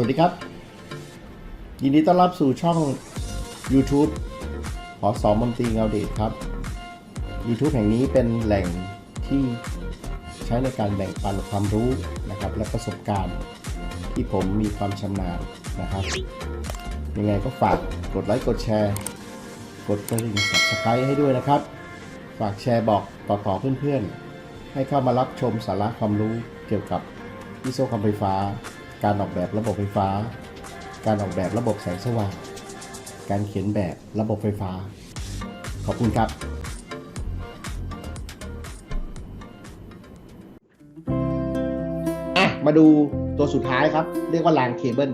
วัสดีครับ ยินดีต้อนรับสู่ช่อง YouTube ขอสอมนตรีเงาเดชครับ YouTube แห่งนี้เป็นแหล่งที่ใช้ในการแบ่งปันความรู้นะครับ และประสบการณ์ที่ผมมีความชำนาญนะครับ ยังไงก็ฝากกดไลค์กดแชร์ กดกระดิ่ง subscribe ให้ด้วยนะครับ ฝากแชร์บอกต่อๆเพื่อนๆ ให้เข้ามารับชมสาระความรู้เกี่ยวกับวิศวกรรมไฟฟ้า การออกแบบระบบไฟฟ้า การออกแบบระบบแสงสว่าง การเขียนแบบระบบไฟฟ้า ขอบคุณครับอะมาดูตัวสุดท้ายครับ เรียกว่ารางเคเบิล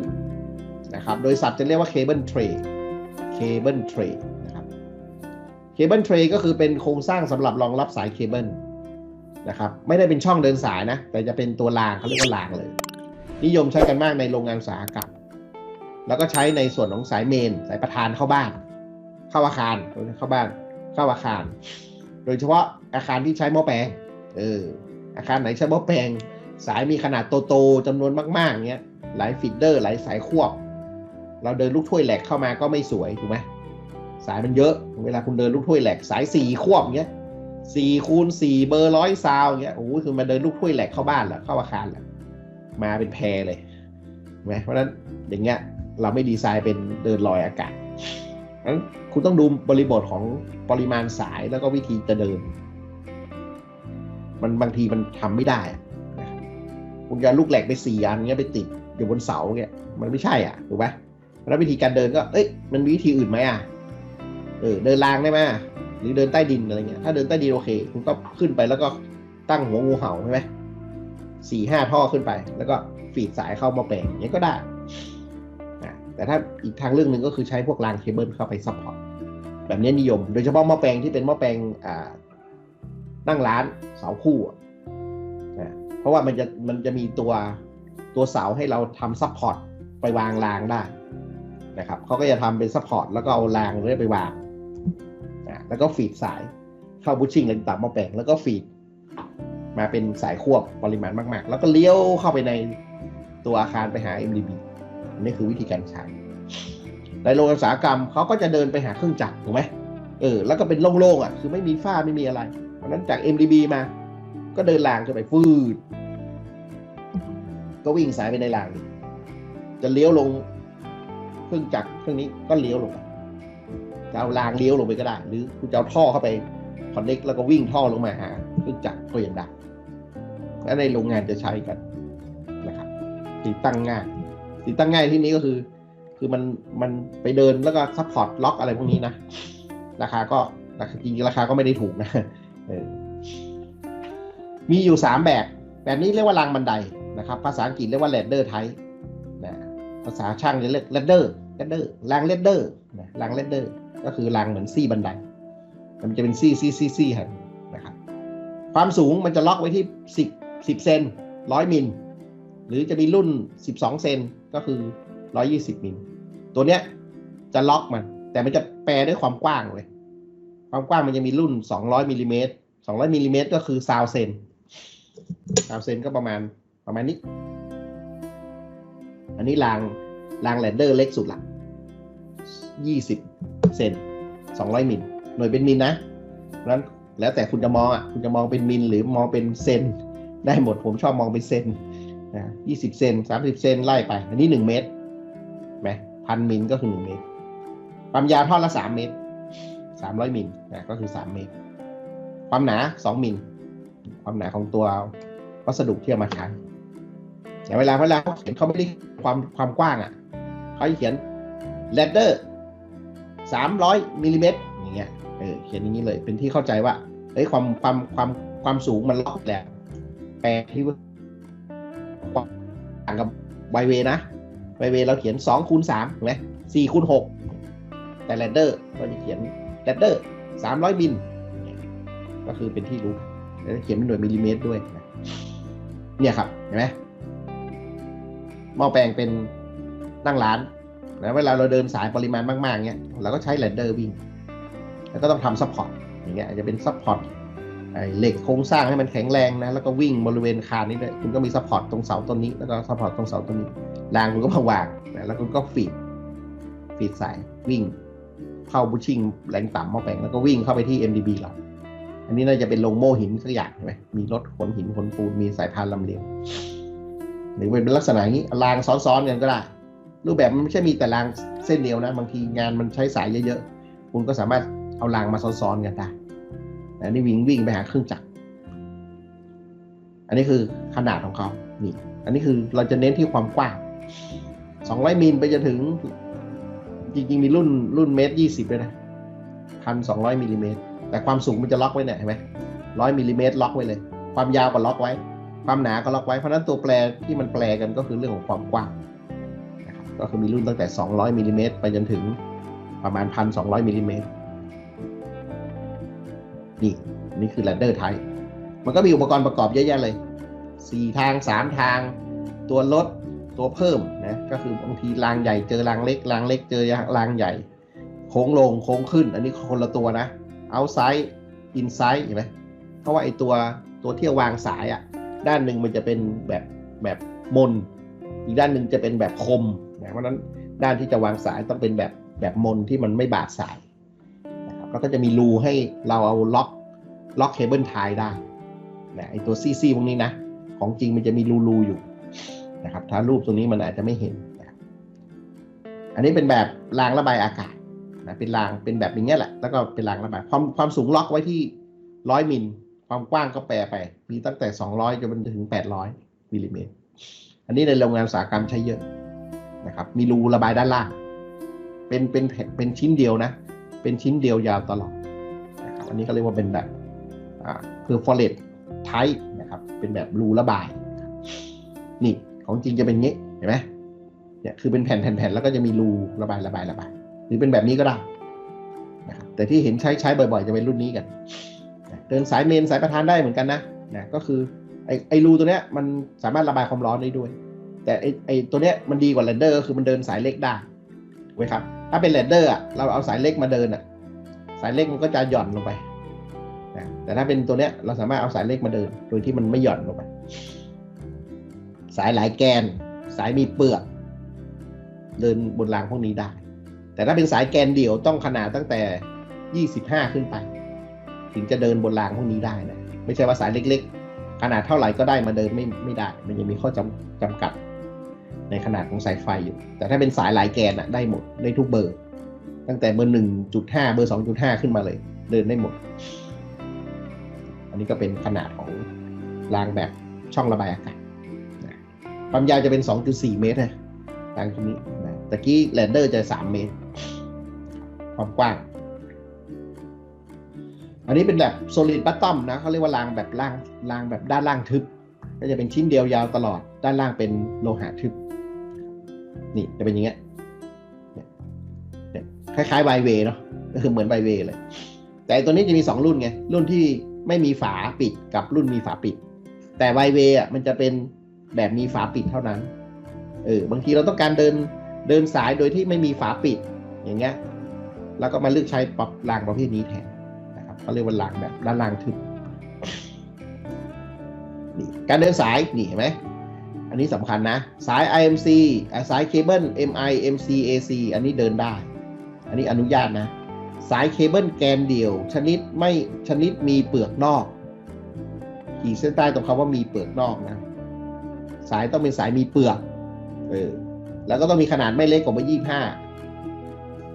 นะครับโดยสัตว์จะเรียกว่าเคเบิลเทรย์เคเบิลเทรย์นะครับเคเบิลเทรย์ก็คือเป็นโครงสร้างสำหรับรองรับสายเคเบิลนะครับไม่ได้เป็นช่องเดินสายนะ แต่จะเป็นตัวรางเขาเรียกว่ารางเลย นิยมใช้กันมากในโรงงานอุตสาหกรรมแล้วก็ใช้ในส่วนของสายเมน สายประธานเข้าบ้าน เข้าอาคารเข้าบ้านเข้าอาคาร โดยเฉพาะอาคารที่ใช้หม้อแปลงเอออาคารไหนใช้หม้อแปลง สายมีขนาดโตๆจำนวนมากๆเงี้ยหลายฟีดเดอร์หลายสายควบ เราเดินลูกถ้วยแหลกเข้ามาก็ไม่สวยถูกไหมสายมันเยอะ เวลาคุณเดินลูกถ้วยแหลกสายสี่ควบเงี้ยสี่คูณสี่เบอร์ร้อยซาวเงี้ยโอ้โหคือมาเดินลูกถ้วยแหลกเข้าบ้านแล้วเข้าอาคารแล้ว มาเป็นแพรเลยไหมเพราะฉะนั้นอย่างเงี้ยเราไม่ดีไซน์เป็นเดินลอยอากาศนั้นคุณต้องดูบริบทของปริมาณสายแล้วก็วิธีจะเดิน มันบางทีมันทำไม่ได้คุณจะลูกแหลกไปสี่อันเงี้ยไปติดอยู่บนเสาเงี้ยมันไม่ใช่อะถูกไหมแล้ววิธีการเดินก็ เอ้ยมันมีวิธีอื่นไหมอะเออเดินรางได้ไหมหรือเดินใต้ดินอะไรเงี้ยถ้าเดินใต้ดินโอเค คุณก็ขึ้นไปแล้วก็ตั้งหัวงูเห่าใช่ไหม สี่ห้าท่อขึ้นไป แล้วก็ฟีดสายเข้ามาแปลงอย่างนี้ก็ได้นะแต่ถ้าอีกทางเรื่องหนึ่งก็คือใช้พวกรางเคเบิลเข้าไปซัพพอร์ตแบบนี้นิยม โดยเฉพาะหม้อแปลงที่เป็นหม้อแปลงอ่านั่งร้านเสาคู่นะเพราะว่ามันจะมันจะมีตัวตัวเสาให้เราทำซัพพอร์ตไปวางรางได้นะครับเขาก็จะทำเป็นซัพพอร์ตแล้วก็เอารางเรื่อยไปวางนะแล้วก็ฟีดสายเข้าบูชิ่งอะไรต่างหม้อแปลงแล้วก็ฟีด มาเป็นสายควบปริมาณมาก ๆ แล้วก็เลี้ยวเข้าไปในตัวอาคารไปหา MDB อันนี้คือวิธีการใช้ในโรงอุตสาหกรรมเขาก็จะเดินไปหาเครื่องจักรถูกไหมเออ แล้วก็เป็นโล่งๆอะ คือไม่มีฝ้าไม่มีอะไร เพราะนั้นจาก MDB มา ก็เดินรางขึ้นไปฟืด ก็วิ่งสายไปในรางนี้จะเลี้ยวลงเครื่องจักรเครื่องนี้ก็เลี้ยวลงไปจะเอารางเลี้ยวลงไปก็ได้ หรือคุณจะเอาท่อเข้าไปคอนเน็กแล้วก็วิ่งท่อลงมาหาเครื่องจักรก็ยังได้ และในโรงงานจะใช้กันนะครับติดตั้งง่ายติดตั้งง่ายที่นี้ก็คือ คือมันมันไปเดินแล้วก็ซัพพอร์ตล็อกอะไรพวกนี้นะ ราคาก็ราคาจริงราคาก็ไม่ได้ถูกนะเออมีอยู่สามแบบ แบบนี้เรียกว่ารางบันไดนะครับ ภาษาอังกฤษเรียกว่า ladder type นะภาษาช่างจะเรียก ladder ladder ราง ladder นะราง ladder ก็คือรางเหมือนซี่บันได มันจะเป็นซี่ซี่ซี่ซี่ครับนะครับ ความสูงมันจะล็อกไว้ที่ 10 10 เซน 100 มิล หรือจะมีรุ่น 12 เซนก็คือ 120 มิล ตัวเนี้ยจะล็อกมัน แต่มันจะแปลด้วยความกว้างเลย ความกว้างมันจะมีรุ่น 200มิลลิเมตร200มิลลิเมตรก็คือซาวเซนซาวเซนก็ประมาณประมาณนี้ อันนี้รางรางแลนเดอร์เล็กสุดละ20 เซน 200 มิล หน่วยเป็นมิลนะเพราะฉะนั้นแล้วแต่คุณจะมองอะ คุณจะมองเป็นมิลหรือมองเป็นเซน ได้หมดผมชอบมองเป็นเซนนะยี่สิบเซนสามสิบเซนไล่ไป อันนี้หนึ่งเมตรไหมพันมิลก็คือหนึ่งเมตรความยาวท่อละสามเมตรสามร้อยมิลนะก็คือสามเมตร ความหนาสองมิลความหนาของตัววัสดุที่เอามาใช้แต่เวลาเวลาเขาเขียนเขาไม่ได้ความความกว้างอะเขาจะเขียน ladder สามร้อยมิลลิเมตรอย่างเงี้ยเออเขียนอย่างนี้เลยเป็นที่เข้าใจว่าเอ้ยความความความความสูงมันล็อกแล้ว ลที่ต่างกับไวเวนะไวเวเราเขียนสองคูณสามถูกไหมสี่คูณหกแต่แรดเดอร์เราจะเขียนแรดเดอร์สามร้อยมิลก็คือเป็นที่รู้แล้วเขียนเป็นหน่วยมิลลิเมตรด้วยเนี่ยครับเห็นไหมหม้อแปลงเป็นตั้งร้านแล้วเวลาเราเดินสายปริมาณมากๆเนี้ยเราก็ใช้แรดเดอร์วิ่งแล้วก็ต้องทำซัพพอร์ตอย่างเงี้ยอาจจะเป็นซัพพอร์ต เหล็กโครงสร้างให้มันแข็งแรงนะ แล้วก็วิ่งบริเวณคานนี้ด้วยคุณก็มีซัพพอร์ตตรงเสาต้นนี้ แล้วก็ซัพพอร์ตตรงเสาต้นนี้รางคุณก็มาวางนะแล้วคุณก็ฟีดฟีดสายวิ่ง เข้าบูชิ่งแรงต่ำมาแปลงแล้วก็วิ่งเข้าไปที่ MDB เราอันนี้น่าจะเป็นลงโม่หินสักอย่างใช่ไหมมีรถขนหินขนปูนมีสายพานลำเลียงหรือเป็นลักษณะนี้รางซ้อนๆกันก็ได้ รูปแบบมันไม่ใช่มีแต่รางเส้นเดียวนะ บางทีงานมันใช้สายเยอะๆคุณก็สามารถเอารางมาซ้อนๆกันได้ อันนี้วิ่งวิ่งไปหาเครื่องจักร อันนี้คือขนาดของเขานี่ อันนี้คือเราจะเน้นที่ความกว้าง 200 มิลไปจนถึง จริงๆ มีรุ่นรุ่นเมตรยี่สิบด้วยนะพันสองร้อยมิลลิเมตร แต่ความสูงมันจะล็อกไว้เนี่ยเห็นไหมร้อยมิลลิเมตรล็อกไว้เลย ความยาวก็ล็อกไว้ ความหนาก็ล็อกไว้ เพราะนั้นตัวแปรที่มันแปลกันก็คือเรื่องของความกว้างนะครับก็คือมีรุ่นตั้งแต่ 200มิลลิเมตรไปจนถึงประมาณ 1,200มิลลิเมตร นี่นี่คือ ladder type มันก็มีอุปกรณ์ประกอบเยอะแยะเลย 4 ทาง 3 ทาง ตัวลดตัวเพิ่มนะก็คือบางทีรางใหญ่เจอรางเล็กรางเล็กเจอรางใหญ่ โค้งลงโค้งขึ้น อันนี้คนละตัวนะ outside inside เห็นไหมเพราะว่าไอตัวตัวที่วางสายอะ่ะด้านหนึ่งมันจะเป็นแบบแบบมน อีกด้านหนึ่งจะเป็นแบบคมนะเพราะฉะนั้นด้านที่จะวางสายต้องเป็นแบบแบบมนที่มันไม่บาดสาย แล้วก็จะมีรูให้เราเอาล็อกล็อกเคเบิลไทยได้นะไอตัวซีซีพวกนี้นะ ของจริงมันจะมีรูรูอยู่นะครับถ้ารูปตรงนี้มันอาจจะไม่เห็นนะอันนี้เป็นแบบรางระบายอากาศนะเป็นรางเป็นแบบอย่างเงี้ยแหละ แล้วก็เป็นรางระบายความความสูงล็อกไว้ที่ร้อยมิลความกว้างก็แปรไป มีตั้งแต่200จนถึง800มิลลิเมตร อันนี้ในโรงงานอุตสาหกรรมใช้เยอะนะครับ มีรูระบายด้านล่าง เป็นเป็นเป็นชิ้นเดียวนะ เป็นชิ้นเดียวยาวตลอดนะครับอันนี้ก็เรียกว่าเป็นแบบอ่า perforate type นะครับ เป็นแบบรูระบาย นี่ของจริงจะเป็นงี้เห็นไหมเนี่ยคือเป็นแผ่นแผ่นแล้วก็จะมีรูระบายระบายระบาย หรือเป็นแบบนี้ก็ได้นะครับแต่ที่เห็นใช้ใช้บ่อยๆ จะเป็นรุ่นนี้กัน เดินสายเมนสายประธานได้เหมือนกันนะนะก็คือไอไอรูตัวเนี้ยมันสามารถระบายความร้อนได้ด้วย แต่ไอไอตัวเนี้ยมันดีกว่าแรดเดอร์ก็คือมันเดินสายเล็กได้ไว้ครับ ถ้าเป็นแรดเดอร์อะเราเอาสายเล็กมาเดินอะ สายเล็กมันก็จะหย่อนลงไปนะแต่ถ้าเป็นตัวเนี้ยเราสามารถเอาสายเล็กมาเดิน โดยที่มันไม่หย่อนลงไป สายหลายแกน สายมีเปลือก เดินบนรางพวกนี้ได้ แต่ถ้าเป็นสายแกนเดี่ยวต้องขนาดตั้งแต่ 25 ขึ้นไป ถึงจะเดินบนรางพวกนี้ได้นะ ไม่ใช่ว่าสายเล็ก ๆ ขนาดเท่าไหร่ก็ได้มาเดินไม่ไม่ได้ มันยังมีข้อจำจำกัด ในขนาดของสายไฟอยู่ แต่ถ้าเป็นสายหลายแกนอะได้หมดได้ทุกเบอร์ ตั้งแต่เบอร์หนึ่งจุดห้าเบอร์สองจุดห้าขึ้นมาเลย เดินได้หมด อันนี้ก็เป็นขนาดของรางแบบช่องระบายอากาศความยาวจะเป็น 2.4 เมตรนะรางตรงนี้นะตะกี้แลนเดอร์จะ 3 เมตร ความกว้าง อันนี้เป็นแบบ solid bottom นะเขาเรียกว่ารางแบบล่างรางแบบด้านล่างทึบ ก็จะเป็นชิ้นเดียวยาวตลอด ด้านล่างเป็นโลหะทึบ นี่จะเป็นอย่างเงี้ยเนี่ยเนี่ยคล้ายๆไวเวเนาะก็คือเหมือนไวเวเลย แต่ตัวนี้จะมี 2 รุ่นไง รุ่นที่ไม่มีฝาปิดกับรุ่นมีฝาปิด แต่ไวเวอะมันจะเป็นแบบมีฝาปิดเท่านั้น เออบางทีเราต้องการเดินเดินสายโดยที่ไม่มีฝาปิดอย่างเงี้ย แล้วก็มาเลือกใช้ปรับรางประเภทนี้แทนนะครับเขาเรียกว่ารางแบบด้านล่างทึบนี่การเดินสายนี่เห็นไหม อันนี้สำคัญนะ สาย IMC สายเคเบิล MI MC AC อันนี้เดินได้ อันนี้อนุญาตนะ สายเคเบิลแกนเดี่ยว ชนิดไม่ชนิดมีเปลือกนอก ขีดเส้นใต้ตรงคำว่ามีเปลือกนอกนะ สายต้องเป็นสายมีเปลือกเออแล้วก็ต้องมีขนาดไม่เล็กกว่ายี่ห้า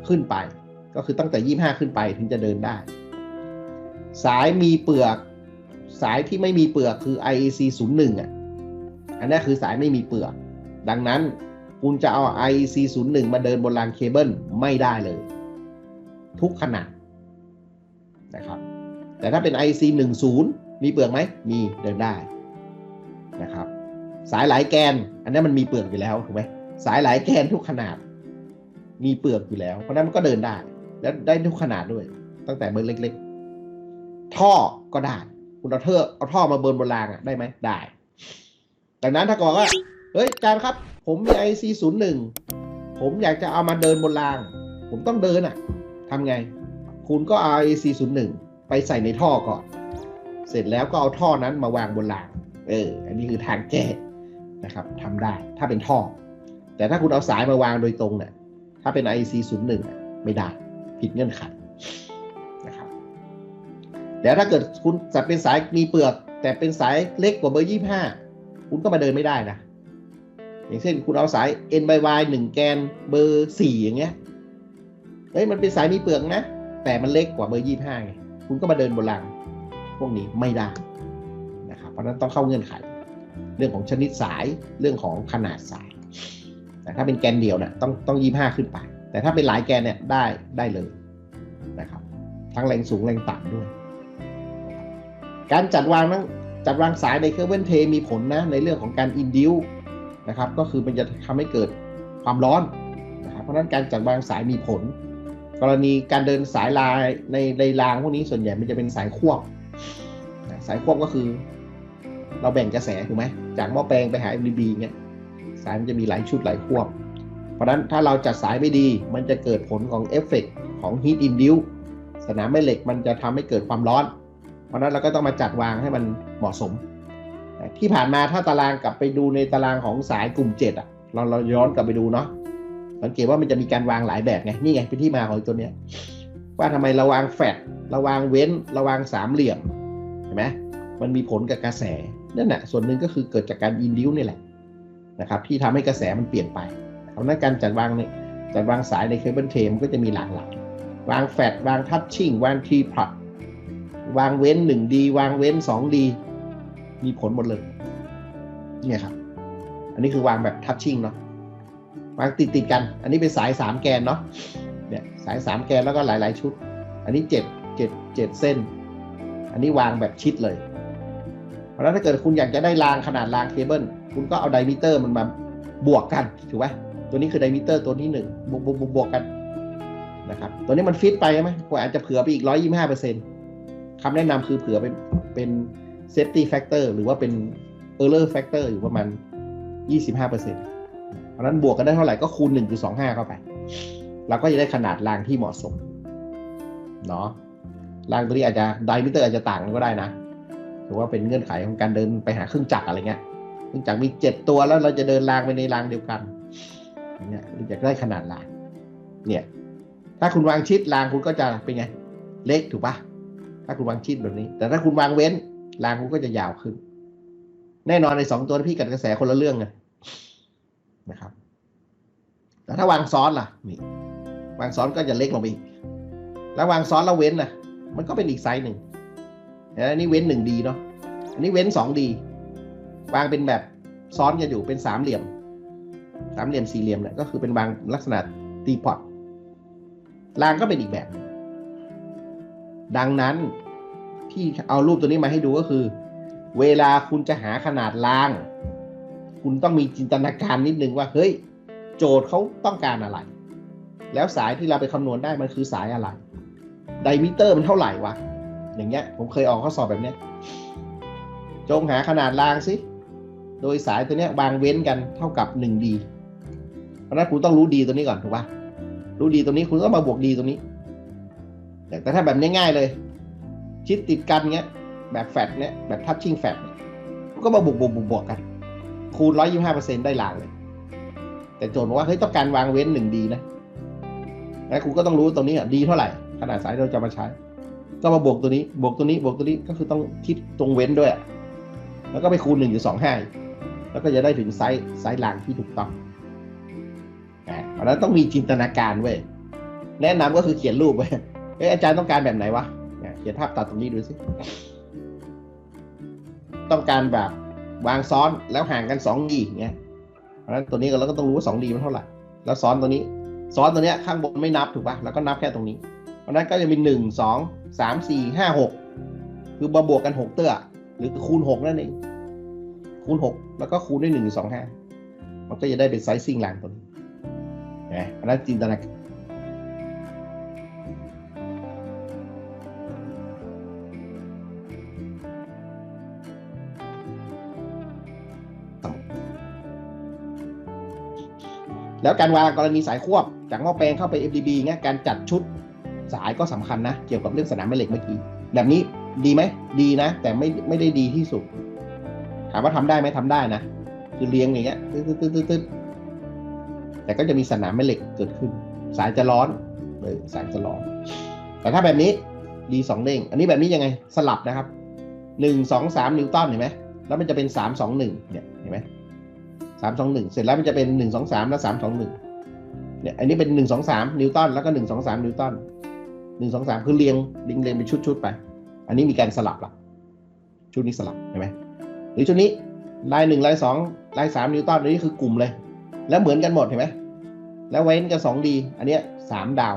ขึ้นไป ก็คือตั้งแต่ยี่ห้าขึ้นไปถึงจะเดินได้ สายมีเปลือก สายที่ไม่มีเปลือกคือ IEC 0 1อะ อันนี้คือสายไม่มีเปลือก ดังนั้นคุณจะเอา IEC 0 1มาเดินบนรางเคเบิลไม่ได้เลย ทุกขนาดนะครับ แต่ถ้าเป็น IEC 1 0 มีเปลือกไหม มีเดินได้นะครับ สายหลายแกน อันนั้มันมีเปลือกอยู่แล้วถูกไหมสายหลายแกนทุกขนาด มีเปลือกอยู่แล้ว เพราะนั้นมันก็เดินได้ แล้วได้ทุกขนาดด้วย ตั้งแต่เบอร์เล็ก ๆ ท่อก็ได้ คุณเอาเทอเอาท่อมาเบิร์นบนรางอะได้ไหมได้ ดังนั้นถ้าบอกว่าเฮ้ยอาจารย์ครับ ผมมี IC 0 1ผมอยากจะเอามาเดินบนราง ผมต้องเดินอะทำไง คุณก็เอา IC 0 1ไปใส่ในท่อก่อน เสร็จแล้วก็เอาท่อนั้นมาวางบนราง เออ อันนี้คือทางแก้นะครับทำได้ถ้าเป็นท่อ แต่ถ้าคุณเอาสายมาวางโดยตรงเนี่ยถ้าเป็น IC 0 1อะไม่ได้ ผิดเงื่อนไขนะครับแล้วถ้าเกิดคุณจะเป็นสายมีเปลือก แต่เป็นสายเล็กกว่าเบอร์ 25 คุณก็มาเดินไม่ได้นะ อย่างเช่นคุณเอาสาย N by Y 1แกนเบอร์4อย่างเงี้ยเฮ้ยมันเป็นสายมีเปลือกนะ แต่มันเล็กกว่าเบอร์25ไงคุณก็มาเดินบนรางพวกนี้ไม่ได้นะครับเพราะนั้นต้องเข้าเงื่อนไข เรื่องของชนิดสายเรื่องของขนาดสายแต่ถ้าเป็นแกนเดียวเนี่ยต้องต้องยี่ห้าขึ้นไป แต่ถ้าเป็นหลายแกนเนี่ยได้ได้เลยนะครับ ทั้งแรงสูงแรงต่ำด้วย การจัดวางนั้น จัดวางสายในเครื่องเว้นเทมีผลนะในเรื่องของการอินดิวนะครับก็คือมันจะทำให้เกิดความร้อนนะครับเพราะนั้นการจัดวางสายมีผล กรณีการเดินสายลายในในรางพวกนี้ส่วนใหญ่มันจะเป็นสายควบสายควบก็คือ เราแบ่งกระแสถูกไหมจากหม้อแปลงไปหา MDB เงี้ยสายมันจะมีหลายชุดหลายควบ เพราะฉะนั้นถ้าเราจัดสายไม่ดี มันจะเกิดผลของเอฟเฟกของ heat induce สนามแม่เหล็กมันจะทำให้เกิดความร้อน เพราะนั้นเราก็ต้องมาจัดวางให้มันเหมาะสม ที่ผ่านมาถ้าตารางกลับไปดูในตารางของสายกลุ่มเจ็ดอะเราเราย้อนกลับไปดูเนาะสังเกตว่ามันจะมีการวางหลายแบบไงนี่ไงเป็นที่มาของตัวเนี้ยว่าทำไมเราวางแฟดเราวางเว้นเราวางสามเหลี่ยมเห็นไหมมันมีผลกับกระแสนั่นแหละส่วนหนึ่งก็คือเกิดจากการอินดิวนี่แหละนะครับที่ทำให้กระแสมันเปลี่ยนไปเพราะนั้นการจัดวางเนี่ยจัดวางสายในเคเบิลเทมก็จะมีหลากหลายวางแฟดวางทัชชิ่งวางทีพลัด วางเว้น 1D วางเว้น 2D มีผลหมดเลย เนี่ยครับ อันนี้คือวางแบบทัชชิ่งเนาะ วางติดติดกัน อันนี้เป็นสาย 3 แกนเนาะ เนี่ยสาย 3 แกนแล้วก็หลาย ๆ ชุด อันนี้ 7 7 7 เส้น อันนี้วางแบบชิดเลย เพราะฉะนั้นถ้าเกิดคุณอยากจะได้รางขนาดรางเคเบิล คุณก็เอาไดมิเตอร์มันมาบวกกัน ถูกไหมตัวนี้คือไดมิเตอร์ตัวที่หนึ่งบวกบวกบวกบวกกันนะครับ ตัวนี้มันฟิตไปใช่ไหมกว่าอาจจะเผื่อไปอีกร้อยยี่ห้าเปอร์เซ็นต์ คำแนะนำคือเผื่อเป็นเป็นเซฟตี้แฟกเตอร์หรือว่าเป็นเออร์เลอร์แฟกเตอร์อยู่ประมาณยี่สิบห้าเปอร์เซ็นต์เพราะนั้นบวกกันได้เท่าไหร่ก็คูณหนึ่งจุดสองห้าเข้าไป เราก็จะได้ขนาดรางที่เหมาะสม เนาะรางตัวนี้อาจจะไดมิเตอร์อาจจะต่างกันก็ได้นะหรือว่าเป็นเงื่อนไขของการเดินไปหาเครื่องจักรอะไรเงี้ย เครื่องจักรมีเจ็ดตัวแล้วเราจะเดินรางไปในรางเดียวกันเงี้ยเราอยากได้ขนาดราง เนี่ย ถ้าคุณวางชิดรางคุณก็จะเป็นไง เล็กถูกปะ ถ้าคุณวางชิดแบบนี้ แต่ถ้าคุณวางเว้นรางคุณก็จะยาวขึ้น แน่นอนในสองตัวพี่กับกระแสคนละเรื่องไงนะครับ แต่ถ้าวางซ้อนล่ะนี่วางซ้อนก็จะเล็กลงไปอีก แล้ววางซ้อนแล้วเว้นนะมันก็เป็นอีกไซส์หนึ่งอันนี้เว้นหนึ่งดีเนาะอันนี้เว้นสองดีวางเป็นแบบซ้อนกันอยู่เป็นสามเหลี่ยม สามเหลี่ยมสี่เหลี่ยมเนี่ยก็คือเป็นวางลักษณะตีพอตรางก็เป็นอีกแบบ ดังนั้น ที่เอารูปตัวนี้มาให้ดูก็คือ เวลาคุณจะหาขนาดราง คุณต้องมีจินตนาการนิดนึงว่า เฮ้ย โจทย์เขาต้องการอะไร แล้วสายที่เราไปคำนวณได้มันคือสายอะไร ไดมิเตอร์มันเท่าไหร่วะ อย่างเงี้ย ผมเคยออกข้อสอบแบบเนี้ย จงหาขนาดรางสิ โดยสายตัวเนี้ยวางเว้นกันเท่ากับ 1D เพราะนั้นคุณต้องรู้ดีตัวนี้ก่อนถูกปะรู้ดีตัวนี้คุณก็มาบวกดีตัวนี้แต่แต่ถ้าแบบง่ายๆเลย ชิดติดกันเงี้ย แบบแฟดเนี้ยแบบทัชชิ่งแฟดก็มาบวกบวกบวกบวกกัน คูณ125%ได้รางเลย แต่โจทย์บอกว่าเฮ้ยต้องการวางเว้น 1D นะแล้วคุณก็ต้องรู้ตัวนี้อะดีเท่าไหร่ ขนาดสายเราจะมาใช้ ก็มาบวกตัวนี้ บวกตัวนี้บวกตัวนี้ก็คือต้องคิดตรงเว้นด้วย แล้วก็ไปคูณหนึ่งจุดสองห้าแล้วก็จะได้ถึงไซส์ไซส์รางที่ถูกต้องอ่าเพราะนั้นต้องมีจินตนาการเว้ยแนะนำก็คือเขียนรูปไว้เอ้ยอาจารย์ต้องการแบบไหนวะ เนี่ยเขียนภาพตัดตรงนี้ดูสิ ต้องการแบบวางซ้อนแล้วห่างกันสองดีเงี้ย เพราะฉะนั้นตัวนี้เราก็ต้องรู้ว่าสองดีมันเท่าไหร่ แล้วซ้อนตัวนี้ ซ้อนตัวเนี้ยข้างบนไม่นับถูกปะแล้วก็นับแค่ตรงนี้ เพราะนั้นก็จะมีหนึ่งสองสามสี่ห้าหกคือมาบวกกันหกเตื้อ หรือคูณหกนั่นเอง คูณหกแล้วก็คูณด้วยหนึ่งสองห้ามันก็จะได้เป็นไซซิ่งรางตัวนี้นะอันนั้นจินตนาการ แล้วการวางกรณีสายควบจากหม้อแปลงเข้าไป FDB เงี้ยการจัดชุดสายก็สำคัญนะ เกี่ยวกับเรื่องสนามแม่เหล็กเมื่อกี้ แบบนี้ดีไหมดีนะ แต่ไม่ไม่ได้ดีที่สุด ถามว่าทำได้ไหมทำได้นะ คือเลี้ยงอย่างเงี้ยตึ๊ดตึ๊ดตึ๊ดตึ๊ดแต่ก็จะมีสนามแม่เหล็กเกิดขึ้น สายจะร้อนเออสายจะร้อน แต่ถ้าแบบนี้ดีสองเด้งอันนี้แบบนี้ยังไงสลับนะครับหนึ่งสองสามนิวตันเห็นไหมแล้วมันจะเป็นสามสองหนึ่งเนี่ยเห็นไหม สามสองหนึ่งเสร็จแล้วมันจะเป็นหนึ่งสองสามแล้วสามสองหนึ่งเนี่ยอันนี้เป็นหนึ่งสองสามนิวตันแล้วก็หนึ่งสองสามนิวตันหนึ่งสองสามคือเรียงเรียงเรียงเป็นชุดๆไป อันนี้มีการสลับละชุดนี้สลับเห็นไหมหรือชุดนี้ลายหนึ่งลายสองลายสามนิวตันนี้คือกลุ่มเลย แล้วเหมือนกันหมดเห็นไหมแล้วเว้นกันสองดีอันเนี้ยสามดาว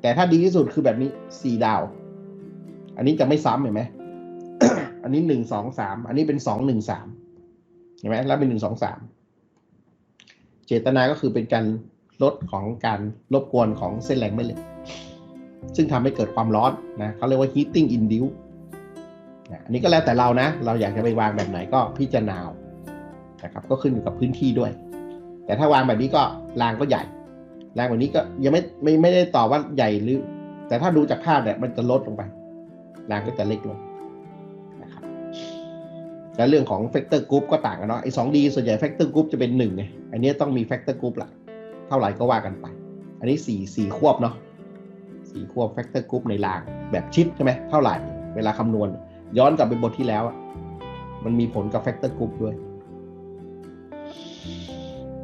แต่ถ้าดีที่สุดคือแบบนี้สี่ดาว อันนี้จะไม่ซ้ำเห็นไหมอันนี้หนึ่งสองสามอันนี้เป็นสองหนึ่งสาม เห็นไหมแล้วเป็นหนึ่งสองสามเจตนาก็คือเป็นการลดของการรบกวนของเส้นแรงแม่เหล็ก ซึ่งทำให้เกิดความร้อนนะเขาเรียกว่า heating induce อันนี้ก็แล้วแต่เรานะ เราอยากจะไปวางแบบไหนก็พิจารณานะครับก็ขึ้นอยู่กับพื้นที่ด้วย แต่ถ้าวางแบบนี้ก็รางก็ใหญ่แรงกว่านี้ก็ยังไม่ไม่ไม่ได้ตอบว่าใหญ่หรือ แต่ถ้าดูจากภาพเนี่ยมันจะลดลงไปแรงก็จะเล็กลง แล้วเรื่องของแฟกเตอร์กรุ๊ปก็ต่างกันเนาะไอ้สองดีส่วนใหญ่แฟกเตอร์กรุ๊ปจะเป็นหนึ่งไงอันนี้ต้องมีแฟกเตอร์กรุ๊ปละเท่าไหร่ก็ว่ากันไป อันนี้สี่สี่ควบเนาะสี่ควบแฟกเตอร์กรุ๊ปในรางแบบชิดใช่ไหมเท่าไหร่เวลาคำนวณ ย้อนกลับไปบทที่แล้ว มันมีผลกับแฟกเตอร์กรุ๊ปด้วย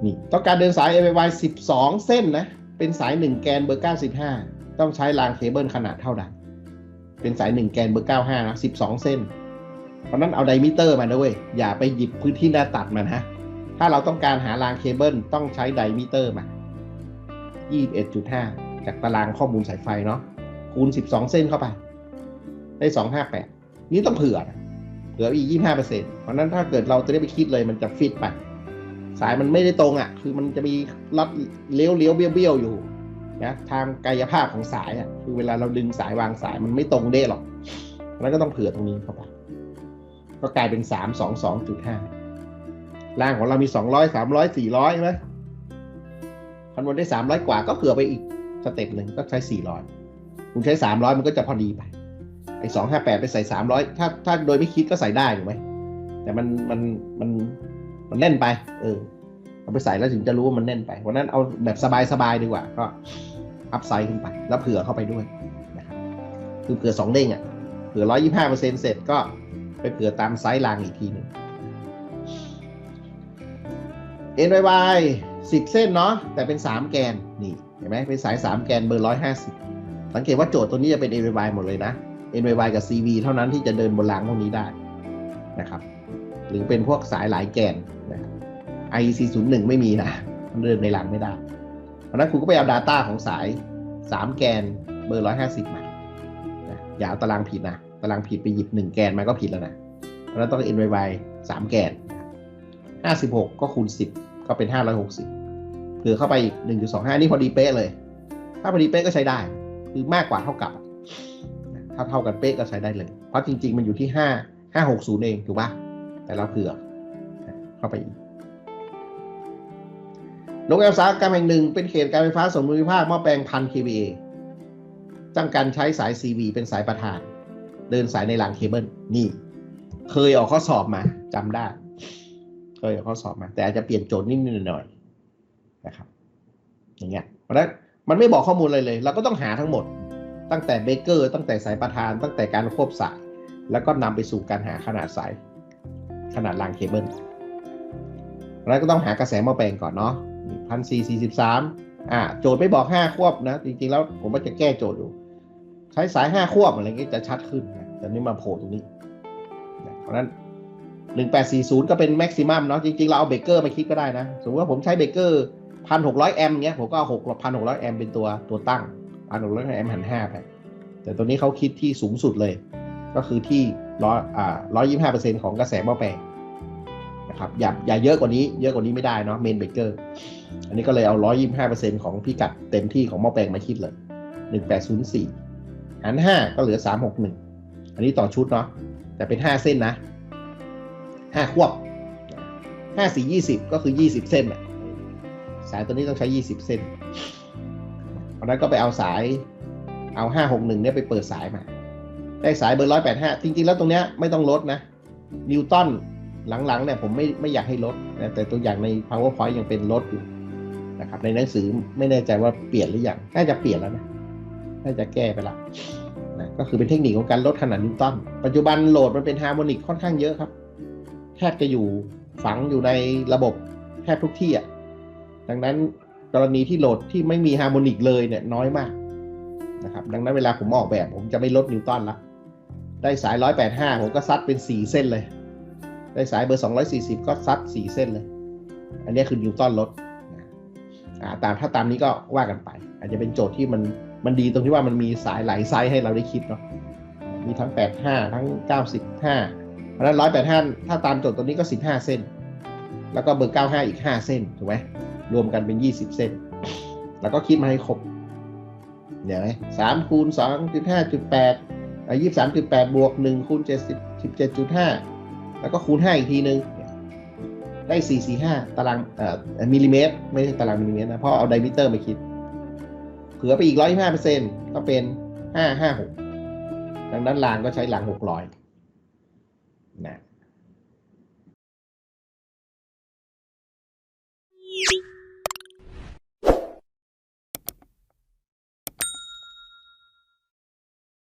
นี่ต้องการเดินสาย AYY 12 เส้นนะ เป็นสาย 1 แกนเบอร์ 95 ต้องใช้รางเคเบิลขนาดเท่าใดเป็นสาย 1 แกนเบอร์ 95 นะ 12 เส้น เพราะนั้นเอาไดมิเตอร์มาด้วยอย่าไปหยิบพื้นที่หน้าตัดมานะถ้าเราต้องการหารางเคเบิลต้องใช้ไดมิเตอร์มา 21.5 จากตารางข้อมูลสายไฟเนาะคูณ 12 เส้นเข้าไป ได้ 258 นี่ต้องเผื่อ เผื่ออีก 25%เพราะนั้นถ้าเกิดเราจะได้ไปคิดเลยมันจะฟิตไป สายมันไม่ได้ตรงอะ คือมันจะมีลัดเลี้ยวเลี้ยวเบี้ยวเบี้ยวอยู่นะทางกายภาพของสายอะ คือเวลาเราดึงสายวางสายมันไม่ตรงเด้หรอก แล้วก็ต้องเผื่อตรงนี้เข้าไป ก็กลายเป็นสามสองสองจุดห้าร่างของเรามีสองร้อยสามร้อยสี่ร้อยใช่ไหมคำนวณได้สามร้อยกว่าก็เผื่อไปอีกสเต็ปหนึ่งก็ใช้สี่ร้อยคุณใช้สามร้อยมันก็จะพอดีไปไอ้สองห้าแปดไปใส่สามร้อยถ้าถ้าโดยไม่คิดก็ใส่ได้ถูกไหมแต่มันมันมันมันแน่นไป เออเอาไปใส่แล้วถึงจะรู้ว่ามันแน่นไปวันนั้นเอาแบบสบายๆดีกว่า ก็อัพไซด์ขึ้นไปแล้วเผื่อเข้าไปด้วยนะครับคือเผื่อสองเด้งอะเผื่อร้อยยี่ห้าเปอร์เซ็นต์เสร็จก็ ไปเผื่อตามไซส์รางอีกทีหนึ่ง NYY สิบเส้นเนาะแต่เป็นสามแกนนี่เห็นไหมเป็นสายสามแกนเบอร์ร้อยห้าสิบสังเกตว่าโจทย์ตัวนี้จะเป็น NYY หมดเลยนะ NYY กับ CV เท่านั้นที่จะเดินบนรางพวกนี้ได้นะครับ หรือเป็นพวกสายหลายแกนนะครับ IC01 ไม่มีนะมันเดินในรางไม่ได้ เพราะนั้นคุณก็ไปเอา Data ของสาย 3 แกนเบอร์150มานะอย่าเอาตารางผิดนะารางผิดไปหยิบ1แกนมาก็ผิดแล้วนะเพราะนั้นต้อง NYY 3แกน56ก็คูณ10ก็เป็น560เผื่อเข้าไปอีก1.25นี่พอดีเป๊ะเลย ถ้าพอดีเป๊ะก็ใช้ได้ คือมากกว่าเท่ากับ ถ้าเท่ากันเป๊ะก็ใช้ได้เลย เพราะจริง ๆ มันอยู่ที่5 560เองถูกปะแต่เราเผื่อเข้าไปอีกโรงงานอุตสาหกรรมแห่งหนึ่งเป็นเขตการไฟฟ้าส่วนภูมิภาคหม้อแปลงพัน kVA จ้างการใช้สาย CV เป็นสายประธาน เดินสายในรางเคเบิลนี่ เคยออกข้อสอบมาจำได้ เคยออกข้อสอบมา แต่อาจจะเปลี่ยนโจทย์นิดหน่อยนะครับ อย่างเงี้ยเพราะฉะนั้นมันไม่บอกข้อมูลอะไรเลย เราก็ต้องหาทั้งหมด ตั้งแต่เบเกอร์ตั้งแต่สายประธาน ตั้งแต่การควบสาย แล้วก็นำไปสู่การหาขนาดสาย ขนาดรางเคเบิลแล้วก็ต้องหากระแสม้อแปลงก่อนเนาะพันสี่สี่สิบสามอ่าโจทย์ไม่บอกห้าควบนะ จริงๆแล้วผมว่าจะแก้โจทย์ดู ใช้สายห้าควบอะไรเงี้ยจะชัดขึ้นนะแต่นี่มาโผล่ตรงนี้นะเพราะฉะนั้นหนึ่งแปดสี่ศูนย์ก็เป็นแม็กซิมัมเนาะจริงๆ เราเอาเบเกอร์มาคิดก็ได้นะ สมมติว่าผมใช้เบเกอร์พันหกร้อยแอมป์เงี้ยผมก็เอาหกพันหกร้อยแอมป์เป็นตัวตัวตั้งพันหกร้อยแอมป์หันห้าไป แต่ตัวนี้เขาคิดที่สูงสุดเลย ก็คือที่ร้อยอ่าร้อยยี่ห้าเปอร์เซ็นของกระแสหม้อแปลงนะครับอย่าอย่าเยอะกว่านี้เยอะกว่านี้ไม่ได้เนาะเมนเบเกอร์อันนี้ก็เลยเอาร้อยยี่ห้าเปอร์เซ็นของพิกัดเต็มที่ของหม้อแปลงมาคิดเลยหนึ่งแปดศูนย์สี่ หารห้าก็เหลือสามหกหนึ่งอันนี้ต่อชุดเนาะแต่เป็นห้าเส้นนะห้าควบห้าสี่ยี่สิบก็คือยี่สิบเส้นอะสายตัวนี้ต้องใช้ยี่สิบเส้นเพราะนั้นก็ไปเอาสายเอาห้าหกหนึ่งเนี่ยไปเปิดสายมา ได้สายเบอร์ร้อยแปดห้าจริง ๆ แล้วตรงเนี้ยไม่ต้องลดนะ นิวตันหลังๆเนี่ยผมไม่ไม่อยากให้ลดนะแต่ตัวอย่างใน powerpoint ยังเป็นลดอยู่นะครับในหนังสือไม่แน่ใจว่าเปลี่ยนหรือยังน่าจะเปลี่ยนแล้วนะ น่าจะแก้ไปละนะก็คือเป็นเทคนิคของการลดขนาดนิวตันปัจจุบันโหลดมันเป็นฮาร์โมนิกค่อนข้างเยอะครับ แทบจะอยู่ฝังอยู่ในระบบแทบทุกที่อะดังนั้นกรณีที่โหลดที่ไม่มีฮาร์โมนิกเลยเนี่ยน้อยมากนะครับดังนั้นเวลาผมออกแบบ ผมจะไม่ลดนิวตันละได้สาย 185 ผมก็ซัดเป็น 4 เส้นเลย ได้สายเบอร์ 240 ก็ซัด 4 เส้นเลย อันนี้คือนิวตันลดนะตามถ้าตามนี้ก็ว่ากันไป อาจจะเป็นโจทย์ที่มัน มันดีตรงที่ว่ามันมีสายหลายไซส์ให้เราได้คิดเนาะมีทั้ง 85 ทั้ง 95 เพราะฉะนั้น185 ถ้าตามโจทย์ตัวนี้ก็ 15 เส้น แล้วก็เบอร์ 95 อีก 5 เส้น ถูกไหมรวมกันเป็น 20 เส้น แล้วก็คิดมาให้ครบเดี๋ยวไหมสามคูณสองจุดห้าจุดแปดยี่สามจุดแปดบวกหนึ่งคูณเจ็ดสิบสิบเจ็ดจุดห้าแล้วก็คูณห้าอีกทีนึงได้สี่สี่ห้าตารางเอ่อมิลลิเมตร ไม่ใช่ตารางมิลลิเมตรนะเพราะเอาไดมิเตอร์มาคิด เผื่อไปอีกร้อยห้าเปอร์เซ็นก็เป็นห้าห้าหกดังนั้นลางก็ใช้ลางหกร้อยนะ